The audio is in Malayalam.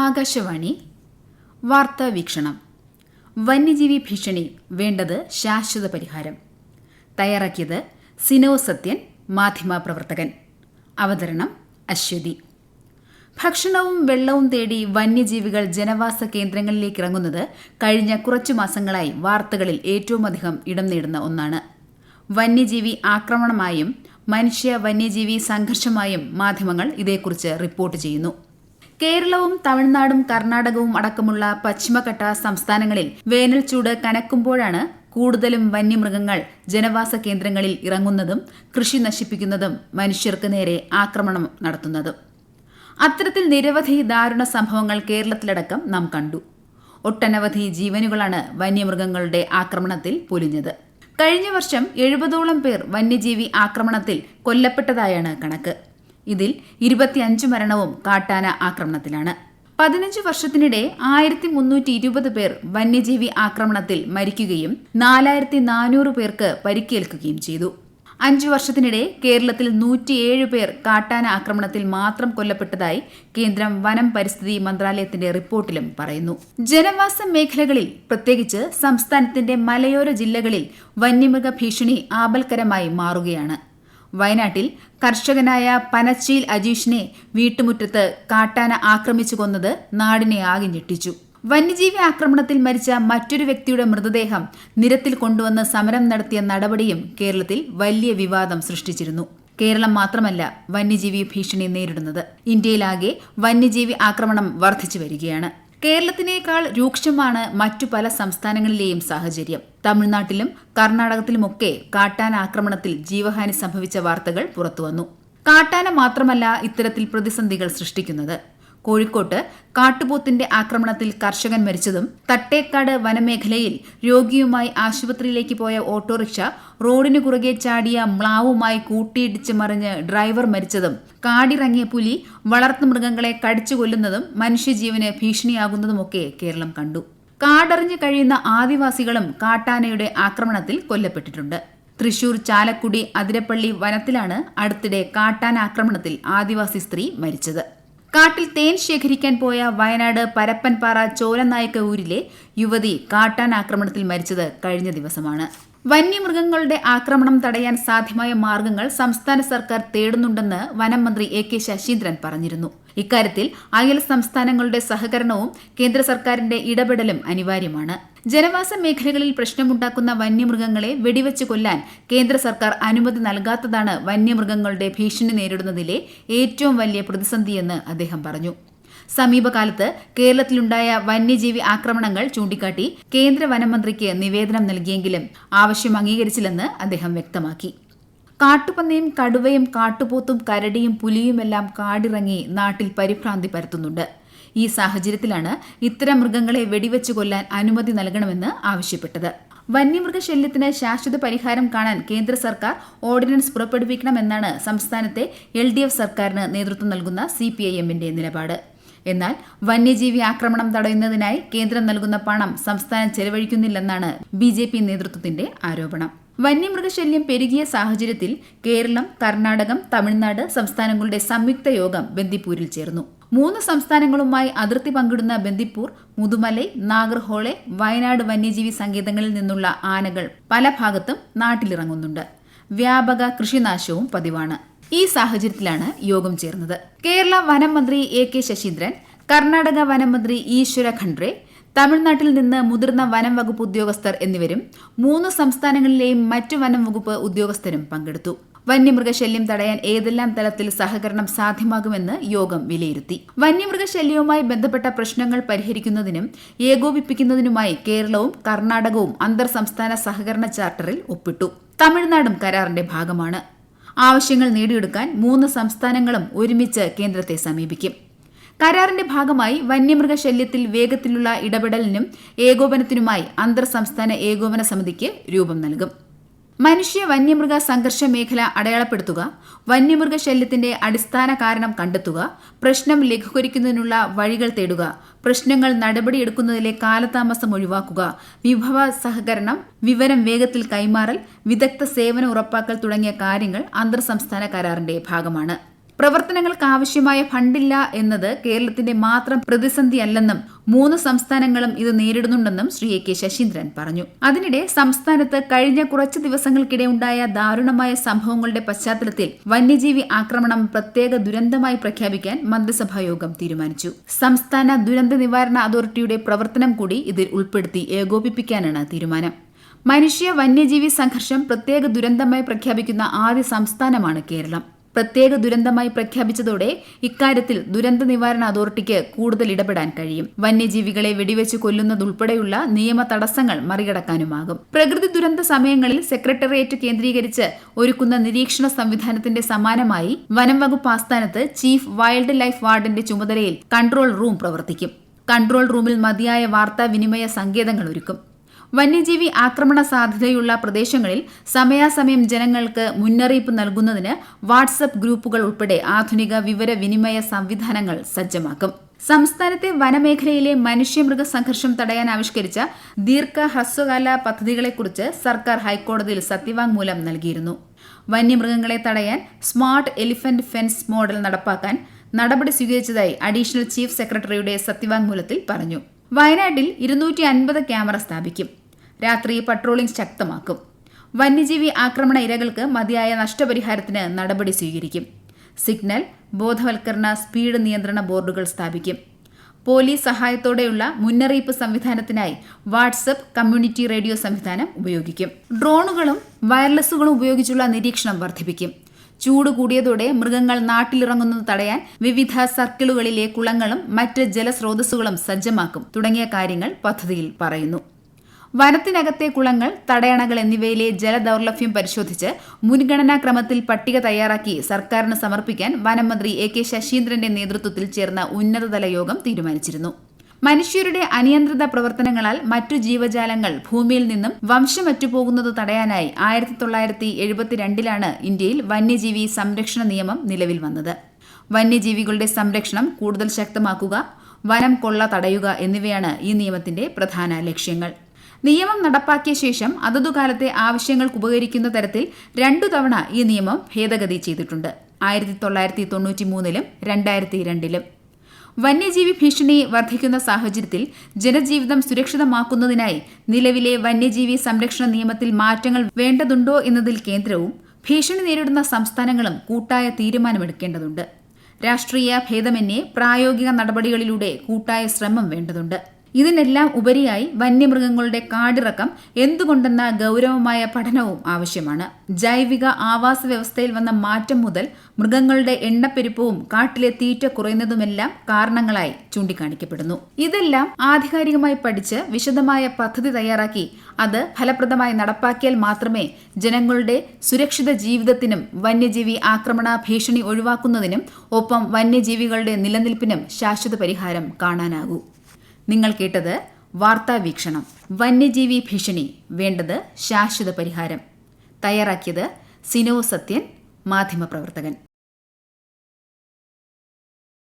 ആകാശവാണി. വാർത്താ വീക്ഷണം. വന്യജീവി ഭീഷണി വേണ്ടത് ശാശ്വത പരിഹാരം. തയ്യാറാക്കിയത് സിനോ സത്യൻ മാധ്യമപ്രവർത്തകൻ അവതരണം അശ്വതി. ഭക്ഷണവും വെള്ളവും തേടി വന്യജീവികൾ ജനവാസ കേന്ദ്രങ്ങളിലേക്ക് ഇറങ്ങുന്നത് കഴിഞ്ഞ കുറച്ചു മാസങ്ങളായി വാർത്തകളിൽ ഏറ്റവുമധികം ഇടം നേടുന്ന ഒന്നാണ്. വന്യജീവി ആക്രമണമായും മനുഷ്യ വന്യജീവി സംഘർഷമായും മാധ്യമങ്ങൾ ഇതേക്കുറിച്ച് റിപ്പോർട്ട് ചെയ്യുന്നു. കേരളവും തമിഴ്നാടും കർണാടകവും അടക്കമുള്ള പശ്ചിമഘട്ട സംസ്ഥാനങ്ങളിൽ വേനൽ ചൂട് കനക്കുമ്പോഴാണ് കൂടുതലും വന്യമൃഗങ്ങൾ ജനവാസ കേന്ദ്രങ്ങളിൽ ഇറങ്ങുന്നതും കൃഷി നശിപ്പിക്കുന്നതും മനുഷ്യർക്ക് നേരെ ആക്രമണം നടത്തുന്നതും. അത്തരത്തിൽ നിരവധി ദാരുണ സംഭവങ്ങൾ കേരളത്തിലടക്കം നാം കണ്ടു. ഒട്ടനവധി ജീവനുകളാണ് വന്യമൃഗങ്ങളുടെ ആക്രമണത്തിൽ പൊലിഞ്ഞത്. കഴിഞ്ഞ വർഷം എഴുപതോളം പേർ വന്യജീവി ആക്രമണത്തിൽ കൊല്ലപ്പെട്ടതായാണ് കണക്ക്. ഇതിൽ ഇരുപത്തിയഞ്ച് മരണവും കാട്ടാന ആക്രമണത്തിലാണ്. പതിനഞ്ച് വർഷത്തിനിടെ ആയിരത്തി മുന്നൂറ്റി ഇരുപത് പേർ വന്യജീവി ആക്രമണത്തിൽ മരിക്കുകയും നാലായിരത്തി നാനൂറ് പേർക്ക് പരിക്കേൽക്കുകയും ചെയ്തു. അഞ്ചു വർഷത്തിനിടെ കേരളത്തിൽ നൂറ്റിയേഴ് പേർ കാട്ടാന ആക്രമണത്തിൽ മാത്രം കൊല്ലപ്പെട്ടതായി കേന്ദ്രം വനം പരിസ്ഥിതി മന്ത്രാലയത്തിന്റെ റിപ്പോർട്ടിലും പറയുന്നു. ജനവാസ മേഖലകളിൽ പ്രത്യേകിച്ച് സംസ്ഥാനത്തിന്റെ മലയോര ജില്ലകളിൽ വന്യമൃഗ ഭീഷണി ആപൽക്കരമായി മാറുകയാണ്. വയനാട്ടിൽ കർഷകനായ പനച്ചീൽ അജീഷിനെ വീട്ടുമുറ്റത്ത് കാട്ടാന ആക്രമിച്ചു കൊന്നത് നാടിനെ ആകെ ഞെട്ടിച്ചു. വന്യജീവി ആക്രമണത്തിൽ മരിച്ച മറ്റൊരു വ്യക്തിയുടെ മൃതദേഹം നിരത്തിൽ കൊണ്ടുവന്ന് സമരം നടത്തിയ നടപടിയും കേരളത്തിൽ വലിയ വിവാദം സൃഷ്ടിച്ചിരുന്നു. കേരളം മാത്രമല്ല വന്യജീവി ഭീഷണി നേരിടുന്നത്. ഇന്ത്യയിലാകെ വന്യജീവി ആക്രമണം വർദ്ധിച്ചു വരികയാണ്. കേരളത്തിനേക്കാൾ രൂക്ഷമാണ് മറ്റു പല സംസ്ഥാനങ്ങളിലെയും സാഹചര്യം. തമിഴ്നാട്ടിലും കർണാടകത്തിലുമൊക്കെ കാട്ടാന ആക്രമണത്തിൽ ജീവഹാനി സംഭവിച്ച വാർത്തകൾ പുറത്തുവന്നു. കാട്ടാന മാത്രമല്ല ഇത്തരത്തിൽ പ്രതിസന്ധികൾ സൃഷ്ടിക്കുന്നത്. കോഴിക്കോട്ട് കാട്ടുപോത്തിന്റെ ആക്രമണത്തിൽ കർഷകൻ മരിച്ചതും തട്ടേക്കാട് വനമേഖലയിൽ രോഗിയുമായി ആശുപത്രിയിലേക്ക് പോയ ഓട്ടോറിക്ഷ റോഡിനു കുറുകെ ചാടിയ മ്ലാവുമായി കൂട്ടിയിടിച്ച് മറിഞ്ഞ് ഡ്രൈവർ മരിച്ചതും കാടിറങ്ങിയ പുലി വളർത്തു മൃഗങ്ങളെ കടിച്ചുകൊല്ലുന്നതും മനുഷ്യജീവന് ഭീഷണിയാകുന്നതുമൊക്കെ കേരളം കണ്ടു. കാടറിഞ്ഞു കഴിയുന്ന ആദിവാസികളും കാട്ടാനയുടെ ആക്രമണത്തിൽ കൊല്ലപ്പെട്ടിട്ടുണ്ട്. തൃശൂർ ചാലക്കുടി അതിരപ്പള്ളി വനത്തിലാണ് അടുത്തിടെ കാട്ടാന ആക്രമണത്തിൽ ആദിവാസി സ്ത്രീ മരിച്ചത്. കാട്ടിൽ തേൻ ശേഖരിക്കാൻ പോയ വയനാട് പരപ്പൻപാറ ചോലനായക്ക ഊരിലെ യുവതി കാട്ടാൻ ആക്രമണത്തിൽ മരിച്ചത് കഴിഞ്ഞ ദിവസമാണ്. വന്യമൃഗങ്ങളുടെ ആക്രമണം തടയാൻ സാധ്യമായ മാർഗങ്ങൾ സംസ്ഥാന സർക്കാർ തേടുന്നുണ്ടെന്ന് വനം മന്ത്രി എ കെ ശശീന്ദ്രൻ പറഞ്ഞിരുന്നു. ഇക്കാര്യത്തിൽ അയൽ സംസ്ഥാനങ്ങളുടെ സഹകരണവും കേന്ദ്ര സർക്കാരിന്റെ ഇടപെടലും അനിവാര്യമാണ്. ജനവാസ മേഖലകളിൽ പ്രശ്നമുണ്ടാക്കുന്ന വന്യമൃഗങ്ങളെ വെടിവെച്ച് കൊല്ലാൻ കേന്ദ്ര സർക്കാർ അനുമതി നൽകാത്തതാണ് വന്യമൃഗങ്ങളുടെ ഭീഷണി നേരിടുന്നതിലെ ഏറ്റവും വലിയ പ്രതിസന്ധിയെന്ന് അദ്ദേഹം പറഞ്ഞു. സമീപകാലത്ത് കേരളത്തിലുണ്ടായ വന്യജീവി ആക്രമണങ്ങൾ ചൂണ്ടിക്കാട്ടി കേന്ദ്ര വനമന്ത്രിക്ക് നിവേദനം നൽകിയെങ്കിലും ആവശ്യം അംഗീകരിച്ചില്ലെന്ന് അദ്ദേഹം വ്യക്തമാക്കി. കാട്ടുപന്നിയും കടുവയും കാട്ടുപോത്തും കരടിയും പുലിയുമെല്ലാം കാടിറങ്ങി നാട്ടിൽ പരിഭ്രാന്തി പരത്തുന്നുണ്ട്. ഈ സാഹചര്യത്തിലാണ് ഇത്തരം മൃഗങ്ങളെ വെടിവെച്ചു കൊല്ലാൻ അനുമതി നൽകണമെന്ന് ആവശ്യപ്പെട്ടത്. വന്യമൃഗശല്യത്തിന് ശാശ്വത പരിഹാരം കാണാൻ കേന്ദ്ര സർക്കാർ ഓർഡിനൻസ് പുറപ്പെടുവിക്കണമെന്നാണ് സംസ്ഥാനത്തെ എൽ സർക്കാരിന് നേതൃത്വം നൽകുന്ന സി നിലപാട്. എന്നാൽ വന്യജീവി ആക്രമണം തടയുന്നതിനായി കേന്ദ്രം നൽകുന്ന പണം സംസ്ഥാനം ചെലവഴിക്കുന്നില്ലെന്നാണ് ബി ജെ പി നേതൃത്വത്തിന്റെ ആരോപണം. വന്യമൃഗശല്യം പെരുകിയ സാഹചര്യത്തിൽ കേരളം കർണാടകം തമിഴ്നാട് സംസ്ഥാനങ്ങളുടെ സംയുക്ത യോഗം ബന്ദിപ്പൂരിൽ ചേർന്നു. മൂന്ന് സംസ്ഥാനങ്ങളുമായി അതിർത്തി പങ്കിടുന്ന ബന്ദിപ്പൂർ മുതുമലൈ നാഗർഹോളെ വയനാട് വന്യജീവി സങ്കേതങ്ങളിൽ നിന്നുള്ള ആനകൾ പല ഭാഗത്തും നാട്ടിലിറങ്ങുന്നുണ്ട്. വ്യാപക കൃഷിനാശവും പതിവാണ്. ഈ സാഹചര്യത്തിലാണ് യോഗം ചേർന്നത്. കേരള വനം മന്ത്രി എ കെ ശശീന്ദ്രൻ കർണാടക വനം മന്ത്രി ഈശ്വര ഖണ്ഡ്രെ തമിഴ്നാട്ടിൽ നിന്ന് മുതിർന്ന വനം വകുപ്പ് ഉദ്യോഗസ്ഥർ എന്നിവരും മൂന്ന് സംസ്ഥാനങ്ങളിലെയും മറ്റു വനം വകുപ്പ് ഉദ്യോഗസ്ഥരും പങ്കെടുത്തു. വന്യമൃഗശല്യം തടയാൻ ഏതെല്ലാം തലത്തിൽ സഹകരണം സാധ്യമാകുമെന്ന് യോഗം വിലയിരുത്തി. വന്യമൃഗശല്യവുമായി ബന്ധപ്പെട്ട പ്രശ്നങ്ങൾ പരിഹരിക്കുന്നതിനും ഏകോപിപ്പിക്കുന്നതിനുമായി കേരളവും കർണാടകവും അന്തർ സംസ്ഥാന സഹകരണ ചാർട്ടറിൽ ഒപ്പിട്ടു. തമിഴ്നാടും കരാറിന്റെ ഭാഗമാണ്. ആവശ്യങ്ങൾ നേടിയെടുക്കാൻ മൂന്ന് സംസ്ഥാനങ്ങളും ഒരുമിച്ച് കേന്ദ്രത്തെ സമീപിക്കും. കരാറിന്റെ ഭാഗമായി വന്യമൃഗശല്യത്തിൽ വേഗത്തിലുള്ള ഇടപെടലിനും ഏകോപനത്തിനുമായി അന്തർ സംസ്ഥാന ഏകോപന സമിതിക്ക് രൂപം നൽകും. മനുഷ്യ വന്യമൃഗ സംഘർഷ മേഖല അടയാളപ്പെടുത്തുക വന്യമൃഗ ശല്യത്തിന്റെ അടിസ്ഥാന കാരണം കണ്ടെത്തുക പ്രശ്നം ലഘൂകരിക്കുന്നതിനുള്ള വഴികൾ തേടുക പ്രശ്നങ്ങൾ നടപടിയെടുക്കുന്നതിലെ കാലതാമസം ഒഴിവാക്കുക വിഭവ സഹകരണം വിവരം വേഗത്തിൽ കൈമാറൽ വിദഗ്ധ സേവനം ഉറപ്പാക്കൽ തുടങ്ങിയ കാര്യങ്ങൾ അന്തർ സംസ്ഥാന കരാറിന്റെ ഭാഗമാണ്. പ്രവർത്തനങ്ങൾക്ക് ആവശ്യമായ ഫണ്ടില്ല എന്നത് കേരളത്തിന്റെ മാത്രം പ്രതിസന്ധിയല്ലെന്നും മൂന്ന് സംസ്ഥാനങ്ങളും ഇത് നേരിടുന്നുണ്ടെന്നും ശ്രീ എ കെ ശശീന്ദ്രൻ പറഞ്ഞു. അതിനിടെ സംസ്ഥാനത്ത് കഴിഞ്ഞ കുറച്ച് ദിവസങ്ങൾക്കിടെ ഉണ്ടായ ദാരുണമായ സംഭവങ്ങളുടെ പശ്ചാത്തലത്തിൽ വന്യജീവി ആക്രമണം പ്രത്യേക ദുരന്തമായി പ്രഖ്യാപിക്കാൻ മന്ത്രിസഭാ യോഗം തീരുമാനിച്ചു. സംസ്ഥാന ദുരന്ത നിവാരണ അതോറിറ്റിയുടെ പ്രവർത്തനം കൂടി ഇതിൽ ഉൾപ്പെടുത്തി ഏകോപിപ്പിക്കാനാണ് തീരുമാനം. മനുഷ്യ വന്യജീവി സംഘർഷം പ്രത്യേക ദുരന്തമായി പ്രഖ്യാപിക്കുന്ന ആദ്യ സംസ്ഥാനമാണ് കേരളം. പ്രത്യേക ദുരന്തമായി പ്രഖ്യാപിച്ചതോടെ ഇക്കാര്യത്തിൽ ദുരന്ത നിവാരണ അതോറിറ്റിക്ക് കൂടുതൽ ഇടപെടാൻ കഴിയും. വന്യജീവികളെ വെടിവെച്ച് കൊല്ലുന്നതുൾപ്പെടെയുള്ള നിയമ തടസ്സങ്ങൾ മറികടക്കാനുമാകും. പ്രകൃതി ദുരന്ത സമയങ്ങളിൽ സെക്രട്ടേറിയറ്റ് കേന്ദ്രീകരിച്ച് ഒരുക്കുന്ന നിരീക്ഷണ സംവിധാനത്തിന്റെ സമാനമായി വനം വകുപ്പ് ആസ്ഥാനത്ത് ചീഫ് വൈൽഡ് ലൈഫ് വാർഡിന്റെ ചുമതലയിൽ കൺട്രോൾ റൂം പ്രവർത്തിക്കും. കൺട്രോൾ റൂമിൽ മതിയായ വാർത്താവിനിമയ സങ്കേതങ്ങൾ ഒരുക്കും. വന്യജീവി ആക്രമണ സാധ്യതയുള്ള പ്രദേശങ്ങളിൽ സമയാസമയം ജനങ്ങൾക്ക് മുന്നറിയിപ്പ് നൽകുന്നതിന് വാട്സപ്പ് ഗ്രൂപ്പുകൾ ഉൾപ്പെടെ ആധുനിക വിവരവിനിമയ സംവിധാനങ്ങൾ സജ്ജമാക്കും. സംസ്ഥാനത്തെ വനമേഖലയിലെ മനുഷ്യമൃഗ സംഘർഷം തടയാൻ ആവിഷ്കരിച്ച ദീർഘ ഹ്രസ്വകാല പദ്ധതികളെക്കുറിച്ച് സർക്കാർ ഹൈക്കോടതിയിൽ സത്യവാങ്മൂലം നൽകിയിരുന്നു. വന്യമൃഗങ്ങളെ തടയാൻ സ്മാർട്ട് എലിഫന്റ് ഫെൻസ് മോഡൽ നടപ്പാക്കാൻ നടപടി സ്വീകരിച്ചതായി അഡീഷണൽ ചീഫ് സെക്രട്ടറിയുടെ സത്യവാങ്മൂലത്തിൽ പറഞ്ഞു. വയനാട്ടിൽ ഇരുന്നൂറ്റി അൻപത് ക്യാമറ സ്ഥാപിക്കും. രാത്രി പട്രോളിംഗ് ശക്തമാക്കും. വന്യജീവി ആക്രമണ ഇരകൾക്ക് മതിയായ നഷ്ടപരിഹാരത്തിന് നടപടി സ്വീകരിക്കും. സിഗ്നൽ ബോധവൽക്കരണ സ്പീഡ് നിയന്ത്രണ ബോർഡുകൾ സ്ഥാപിക്കും. പോലീസ് സഹായത്തോടെയുള്ള മുന്നറിയിപ്പ് സംവിധാനത്തിനായി വാട്സപ്പ് കമ്മ്യൂണിറ്റി റേഡിയോ സംവിധാനം ഉപയോഗിക്കും. ഡ്രോണുകളും വയർലെസ്സുകളും ഉപയോഗിച്ചുള്ള നിരീക്ഷണം വർദ്ധിപ്പിക്കും. ചൂട് കൂടിയതോടെ മൃഗങ്ങൾ നാട്ടിലിറങ്ങുന്നത് തടയാൻ വിവിധ സർക്കിളുകളിലെ കുളങ്ങളും മറ്റ് ജലസ്രോതസ്സുകളും സജ്ജമാക്കും തുടങ്ങിയ കാര്യങ്ങൾ പദ്ധതിയിൽ പറയുന്നു. വനത്തിനകത്തെ കുളങ്ങൾ തടയണകൾ എന്നിവയിലെ ജലദൌർലഭ്യം പരിശോധിച്ച് മുൻഗണനാ ക്രമത്തിൽ പട്ടിക തയ്യാറാക്കി സർക്കാരിന് സമർപ്പിക്കാൻ വനമന്ത്രി എ കെ ശശീന്ദ്രന്റെ നേതൃത്വത്തിൽ ചേർന്ന ഉന്നതതല യോഗം തീരുമാനിച്ചിരുന്നു. മനുഷ്യരുടെ അനിയന്ത്രിത പ്രവർത്തനങ്ങളാൽ മറ്റു ജീവജാലങ്ങൾ ഭൂമിയിൽ നിന്നും വംശമറ്റുപോകുന്നത് തടയാനായി ആയിരത്തി തൊള്ളായിരത്തി എഴുപത്തിരണ്ടിലാണ് ഇന്ത്യയിൽ വന്യജീവി സംരക്ഷണ നിയമം നിലവിൽ വന്നത്. വന്യജീവികളുടെ സംരക്ഷണം കൂടുതൽ ശക്തമാക്കുക വനം കൊള്ള തടയുക എന്നിവയാണ് ഈ നിയമത്തിന്റെ പ്രധാന ലക്ഷ്യങ്ങൾ. നിയമം നടപ്പാക്കിയ ശേഷം അതതു കാലത്തെ ആവശ്യങ്ങൾക്ക് ഉപകരിക്കുന്ന തരത്തിൽ രണ്ടു തവണ ഈ നിയമം ഭേദഗതി ചെയ്തിട്ടുണ്ട്. ആയിരത്തി തൊള്ളായിരത്തി തൊണ്ണൂറ്റി മൂന്നിലും രണ്ടായിരത്തി രണ്ടിലും വന്യജീവി ഭീഷണി വർദ്ധിക്കുന്ന സാഹചര്യത്തിൽ ജനജീവിതം സുരക്ഷിതമാക്കുന്നതിനായി നിലവിലെ വന്യജീവി സംരക്ഷണ നിയമത്തിൽ മാറ്റങ്ങൾ വേണ്ടതുണ്ടോ എന്നതിൽ കേന്ദ്രവും ഭീഷണി നേരിടുന്ന സംസ്ഥാനങ്ങളും കൂട്ടായ തീരുമാനമെടുക്കേണ്ടതുണ്ട്. രാഷ്ട്രീയ ഭേദമന്യേ പ്രായോഗിക നടപടികളിലൂടെ കൂട്ടായ ശ്രമം വേണ്ടതുണ്ട്. ഇതിനെല്ലാം ഉപരിയായി വന്യമൃഗങ്ങളുടെ കാടിറക്കം എന്തുകൊണ്ടെന്ന ഗൗരവമായ പഠനവും ആവശ്യമാണ്. ജൈവിക ആവാസ വ്യവസ്ഥയിൽ വന്ന മാറ്റം മുതൽ മൃഗങ്ങളുടെ എണ്ണപ്പെരുപ്പവും കാട്ടിലെ തീറ്റ കുറയുന്നതുമെല്ലാം കാരണങ്ങളായി ചൂണ്ടിക്കാണിക്കപ്പെടുന്നു. ഇതെല്ലാം ആധികാരികമായി പഠിച്ച് വിശദമായ പദ്ധതി തയ്യാറാക്കി അത് ഫലപ്രദമായി നടപ്പാക്കിയാൽ മാത്രമേ ജനങ്ങളുടെ സുരക്ഷിത ജീവിതത്തിനും വന്യജീവി ആക്രമണ ഭീഷണി ഒഴിവാക്കുന്നതിനും ഒപ്പം വന്യജീവികളുടെ നിലനിൽപ്പിനും ശാശ്വത പരിഹാരം കാണാനാകൂ. നിങ്ങൾ കേട്ടത് വാർത്താ വീക്ഷണം. വന്യജീവി ഭീഷണി. വേണ്ടത് ശാശ്വത പരിഹാരം. തയ്യാറാക്കിയത് സിനോ സത്യൻ മാധ്യമപ്രവർത്തകൻ.